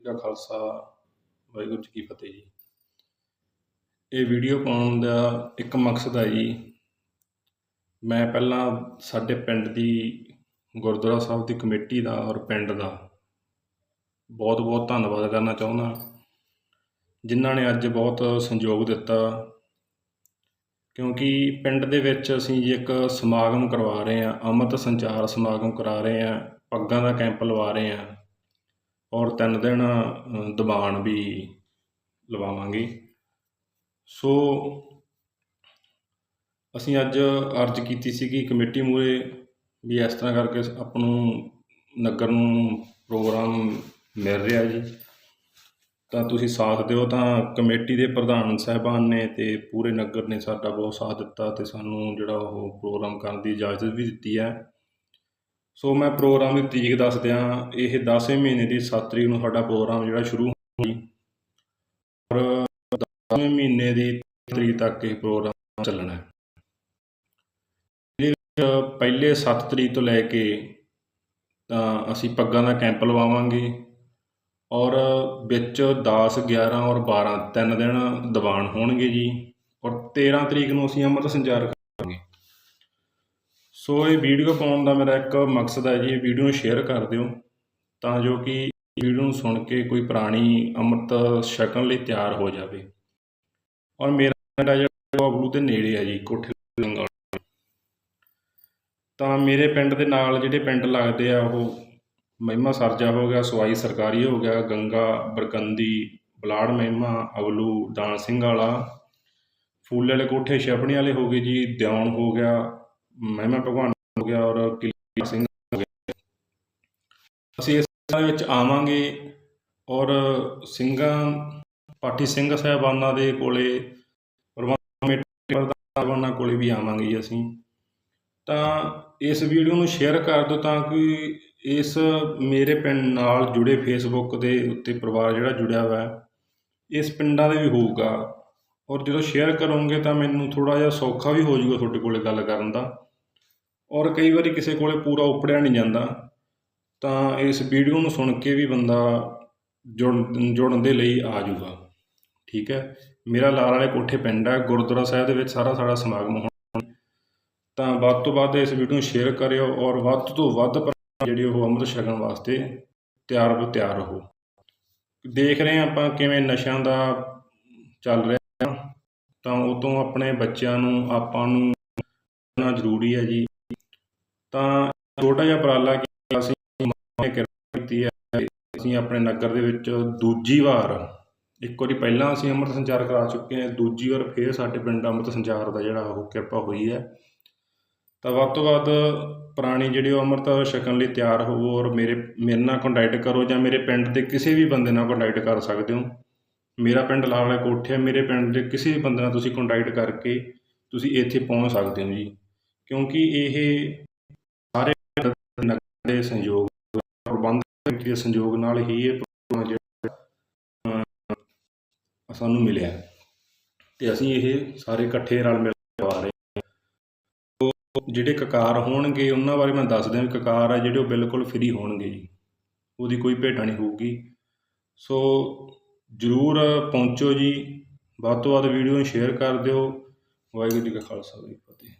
ਜੀ ਕਾ ਖਾਲਸਾ, ਵਾਹਿਗੁਰੂ ਜੀ ਕੀ ਫਤਿਹ ਜੀ। ਇਹ ਵੀਡੀਓ ਪਾਉਣ ਦਾ ਇੱਕ ਮਕਸਦ ਹੈ ਜੀ, ਮੈਂ ਪਹਿਲਾਂ ਸਾਡੇ ਪਿੰਡ ਦੀ ਗੁਰਦੁਆਰਾ ਸਾਹਿਬ ਦੀ ਕਮੇਟੀ ਦਾ ਔਰ ਪਿੰਡ ਦਾ ਬਹੁਤ ਬਹੁਤ ਧੰਨਵਾਦ ਕਰਨਾ ਚਾਹੁੰਦਾ। ਜਿਨ੍ਹਾਂ ਨੇ ਅੱਜ ਬਹੁਤ ਸੰਯੋਗ ਦਿੱਤਾ, ਕਿਉਂਕਿ ਪਿੰਡ ਦੇ ਵਿੱਚ ਅਸੀਂ ਜੀ ਇੱਕ ਸਮਾਗਮ ਕਰਵਾ ਰਹੇ ਹਾਂ, ਅੰਮ੍ਰਿਤ ਸੰਚਾਰ ਸਮਾਗਮ ਕਰਾ ਰਹੇ ਹਾਂ, ਪੱਗਾਂ ਦਾ ਕੈਂਪ ਲਵਾ ਰਹੇ ਹਾਂ। ਔਰ ਤਿੰਨ ਦਿਨ ਅ, ਵੀ ਲਵਾਵਾਂਗੇ। ਸੋ ਅਸੀਂ ਅੱਜ ਅਰਜ਼ ਕੀਤੀ ਸੀ ਕਿ ਕਮੇਟੀ ਮੂਹਰੇ ਵੀ ਇਸ ਤਰ੍ਹਾਂ ਕਰਕੇ ਆਪਾਂ ਨੂੰ ਨਗਰ ਨੂੰ ਪ੍ਰੋਗਰਾਮ ਮਿਲ ਰਿਹਾ ਜੀ। ਤਾਂ ਤੁਸੀਂ ਸਾਥ ਦਿਓ ਤਾਂ ਕਮੇਟੀ ਦੇ ਪ੍ਰਧਾਨ ਸਾਹਿਬਾਨ ਨੇ ਤੇ ਪੂਰੇ ਨਗਰ ਨੇ ਸਾਡਾ ਬਹੁਤ ਸਾਥ ਦਿੱਤਾ ਤੇ ਸਾਨੂੰ ਜਿਹੜਾ ਉਹ ਪ੍ਰੋਗਰਾਮ ਕਰਨ ਦੀ ਇਜਾਜ਼ਤ ਵੀ ਦਿੱਤੀ ਹੈ। ਸੋ ਮੈਂ ਪ੍ਰੋਗਰਾਮ ਦੀ ਤਰੀਕ ਦੱਸ ਦਿਆਂ। ਇਹ 10ਵੇਂ ਮਹੀਨੇ ਦੀ 7 ਤਰੀਕ ਨੂੰ ਸਾਡਾ ਪ੍ਰੋਗਰਾਮ ਜਿਹੜਾ ਸ਼ੁਰੂ ਹੋਣਾ ਜੀ। ਔਰ 10ਵੇਂ ਮਹੀਨੇ ਦੀ ਤਰੀਕ ਤੱਕ ਇਹ ਪ੍ਰੋਗਰਾਮ ਚੱਲਣਾ ਹੈ। ਇਹਦੇ ਵਿੱਚ ਪਹਿਲੇ 7 ਤਰੀਕ ਤੋਂ ਲੈ ਕੇ ਤਾਂ ਅਸੀਂ ਪੱਗਾਂ ਦਾ ਕੈਂਪ ਲਵਾਵਾਂਗੇ। ਔਰ ਵਿੱਚ 10 11 ਔਰ 12 ਤਿੰਨ ਦਿਨ ਦੀਵਾਨ ਹੋਣਗੇ ਜੀ। ਔਰ 13 ਤਰੀਕ ਨੂੰ ਅਸੀਂ ਅੰਮ੍ਰਿਤ ਸੰਚਾਰ ਕਰਾਂਗੇ ਸੋ ਇਹ ਵੀਡੀਓ ਪਾਉਣ ਦਾ ਮੇਰਾ ਇੱਕ ਮਕਸਦ ਹੈ ਜੀ, ਇਹ ਵੀਡੀਓ ਨੂੰ ਸ਼ੇਅਰ ਕਰ ਦਿਓ, ਤਾਂ ਜੋ ਕਿ ਵੀਡੀਓ ਨੂੰ ਸੁਣ ਕੇ ਕੋਈ ਪ੍ਰਾਣੀ ਅੰਮ੍ਰਿਤ ਛਕਣ ਲਈ ਤਿਆਰ ਹੋ ਜਾਵੇ। ਔਰ ਮੇਰਾ ਪਿੰਡ ਹੈ ਜਿਹੜਾ ਉਹ ਅਬਲੂ ਦੇ ਨੇੜੇ ਹੈ ਜੀ, ਕੋਠੇ ਲੰਗਾਲ ਤਾਂ ਮੇਰੇ ਪਿੰਡ ਦੇ ਨਾਲ ਜਿਹੜੇ ਪਿੰਡ ਲੱਗਦੇ ਆ, ਉਹ ਮਹਿਮਾ ਸਰਜਾ ਹੋ ਗਿਆ, ਸਵਾਈ ਸਰਕਾਰੀ ਹੋ ਗਿਆ, ਗੰਗਾ, ਬਰਕੰਦੀ, ਬਲਾੜ ਮਹਿਮਾ, ਅਵਲੂ, ਦਾਨ ਸਿੰਘ ਵਾਲਾ, ਫੂਲੇ ਵਾਲੇ ਕੋਠੇ, ਛਪਣੀ ਵਾਲੇ ਹੋ ਗਏ ਜੀ ਦਿਉਣ ਹੋ ਗਿਆ ਮਹਿਮਾ ਭਗਵਾਨ ਹੋ ਗਿਆ ਔਰ ਕਿਲਾ ਸਿੰਘ ਹੋ ਗਿਆ। ਅਸੀਂ ਇਸ ਵਿੱਚ ਆਵਾਂਗੇ ਔਰ ਸਿੰਘਾਂ, ਪਾਠੀ ਸਿੰਘ ਸਾਹਿਬਾਨਾਂ ਦੇ ਕੋਲੇ, ਪ੍ਰਬੰਧਕ ਕਮੇਟੀ ਪ੍ਰਧਾਨਾਂ ਕੋਲੇ ਵੀ ਆਵਾਂਗੇ ਜੀ ਅਸੀਂ। ਤਾਂ ਇਸ ਵੀਡੀਓ ਨੂੰ ਸ਼ੇਅਰ ਕਰ ਦਿਓ ਤਾਂ ਕਿ ਇਸ ਮੇਰੇ ਪਿੰਡ ਨਾਲ ਜੁੜੇ ਫੇਸਬੁੱਕ ਦੇ ਉੱਤੇ ਪਰਿਵਾਰ ਜਿਹੜਾ ਜੁੜਿਆ ਹੋਇਆ ਇਸ ਪਿੰਡਾਂ ਦੇ ਵੀ ਹੋਊਗਾ। ਔਰ ਜਦੋਂ ਸ਼ੇਅਰ ਕਰੋਗੇ ਤਾਂ ਮੈਨੂੰ ਥੋੜਾ ਜਿਹਾ ਸੌਖਾ ਵੀ ਹੋ ਜਾਊਗਾ ਤੁਹਾਡੇ ਕੋਲੇ ਗੱਲ ਕਰਨ ਦਾ। ਔਰ ਕਈ ਵਾਰੀ ਕਿਸੇ ਕੋਲੇ ਪੂਰਾ ਉਪੜਿਆ ਨਹੀਂ ਜਾਂਦਾ, ਤਾਂ ਇਸ ਵੀਡੀਓ ਨੂੰ ਸੁਣ ਕੇ ਵੀ ਬੰਦਾ ਜੁੜਨ ਜੁੜਨ ਦੇ ਲਈ ਆ ਜਾਊਗਾ। ਠੀਕ ਹੈ? ਮੇਰਾ ਲਾਲ ਵਾਲੇ ਕੋਠੇ ਪਿੰਡ ਹੈ, ਗੁਰਦੁਆਰਾ ਸਾਹਿਬ ਦੇ ਵਿੱਚ ਸਾਰਾ ਸਾਡਾ ਸਮਾਗਮ ਹੋਣਾ। ਤਾਂ ਵੱਧ ਤੋਂ ਵੱਧ ਇਸ ਵੀਡੀਓ ਨੂੰ ਸ਼ੇਅਰ ਕਰਿਓ ਔਰ ਵੱਧ ਤੋਂ ਵੱਧ ਭਰਾ ਜਿਹੜੇ ਉਹ ਅੰਮ੍ਰਿਤ ਛਕਣ ਵਾਸਤੇ ਤਿਆਰ ਬਰ ਤਿਆਰ ਰਹੋ। ਦੇਖ ਰਹੇ ਹਾਂ ਆਪਾਂ ਕਿਵੇਂ ਨਸ਼ਿਆਂ ਦਾ ਚੱਲ ਰਿਹਾ। ਤਾਂ ਉਹ ਤੋਂ ਆਪਣੇ ਬੱਚਿਆਂ ਨੂੰ, ਆਪਾਂ ਨੂੰ ਜ਼ਰੂਰੀ ਹੈ ਜੀ। ਤਾਂ ਛੋਟਾ ਜਿਹਾ ਉਪਰਾਲਾ ਕਿ ਅਸੀਂ ਮਾਂ ਨੇ ਕਿਰਪਾ ਕੀਤੀ ਹੈ, ਅਸੀਂ ਆਪਣੇ ਨਗਰ ਦੇ ਵਿੱਚ ਦੂਜੀ ਵਾਰ, ਇੱਕ ਵਾਰੀ ਪਹਿਲਾਂ ਅਸੀਂ ਅੰਮ੍ਰਿਤ ਸੰਚਾਰ ਕਰਾ ਚੁੱਕੇ ਹਾਂ, ਦੂਜੀ ਵਾਰ ਫੇਰ ਸਾਡੇ ਪਿੰਡ ਅੰਮ੍ਰਿਤ ਸੰਚਾਰ ਦਾ ਜਿਹੜਾ ਉਹ ਕਿਰਪਾ ਹੋਈ ਹੈ। ਤਾਂ ਵੱਧ ਤੋਂ ਵੱਧ ਪੁਰਾਣੀ ਜਿਹੜੇ ਉਹ ਅੰਮ੍ਰਿਤ ਛਕਣ ਲਈ ਤਿਆਰ ਹੋਵੋ ਔਰ ਮੇਰੇ ਮੇਰੇ ਨਾਲ ਕੰਟੈਕਟ ਕਰੋ ਜਾਂ ਮੇਰੇ ਪਿੰਡ ਦੇ ਕਿਸੇ ਵੀ ਬੰਦੇ ਨਾਲ ਕੰਟੈਕਟ ਕਰ ਸਕਦੇ ਹੋ। ਮੇਰਾ ਪਿੰਡ ਲਾਲ ਕੋਠੇ ਹੈ, ਮੇਰੇ ਪਿੰਡ ਦੇ ਕਿਸੇ ਵੀ ਬੰਦੇ ਨਾਲ ਤੁਸੀਂ ਕੰਟੈਕਟ ਕਰਕੇ ਤੁਸੀਂ ਇੱਥੇ ਪਹੁੰਚ ਸਕਦੇ ਹੋ ਜੀ। ਕਿਉਂਕਿ ਇਹ ਨਗਰ ਦੇ ਸੰਯੋਗ ਪ੍ਰਬੰਧ ਕਮੇਟੀ ਦੇ ਸੰਯੋਗ ਨਾਲ ਹੀ ਇਹ ਪ੍ਰੋਗਰਾਮ ਜਿਹੜਾ ਸਾਨੂੰ ਮਿਲਿਆ। ਤੇ ਅਸੀਂ ਇਹ ਸਾਰੇ ਇਕੱਠੇ ਰਲ ਮਿਲ ਕੇ ਆ ਰਹੇ ਹਾਂ। ਜਿਹੜੇ ਕਕਾਰ ਹੋਣਗੇ, ਉਹਨਾਂ ਬਾਰੇ ਮੈਂ ਦੱਸ ਦਿਆਂ ਕਕਾਰ ਆ ਜਿਹੜੇ ਉਹ ਬਿਲਕੁਲ ਫ੍ਰੀ ਹੋਣਗੇ ਜੀ। ਉਹਦੀ ਕੋਈ ਭੇਟਾ ਨਹੀਂ ਹੋਊਗੀ। ਸੋ, ਜਰੂਰ ਪਹੁੰਚੋ ਜੀ। ਵੱਧ ਤੋਂ ਵੱਧ ਵੀਡੀਓ ਨੂੰ ਸ਼ੇਅਰ ਕਰ ਦਿਓ। ਵਾਹਿਗੁਰੂ ਜੀ ਕਾ ਖਾਲਸਾ, ਵਾਹਿਗੁਰੂ ਜੀ ਕੀ ਫਤਿਹ।